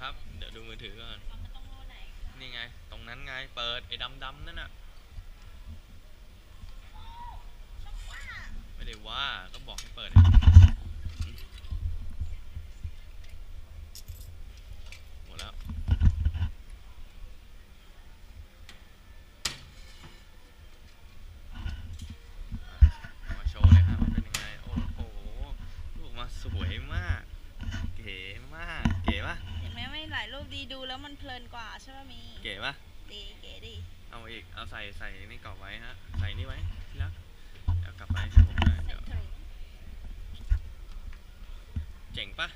ครับ เดี๋ยวดูมือถือก่อน นี่ไง ตรงนั้นไง เปิดไอ้ดำๆนั่นน่ะ ไม่ได้ว่า ก็บอกให้เปิด หลายรูปดีดูแล้วมันเพลินกว่าใช่ไหมมีเก๋ปะดีเก๋ดีเอาอีก เอาใส่ใส่นี่กรอบไว้ฮะ ใส่นี่ไว้ที่รัเดี๋ยวกลับไปให้ผมหน่อยเด๋ยเจ๋งปะ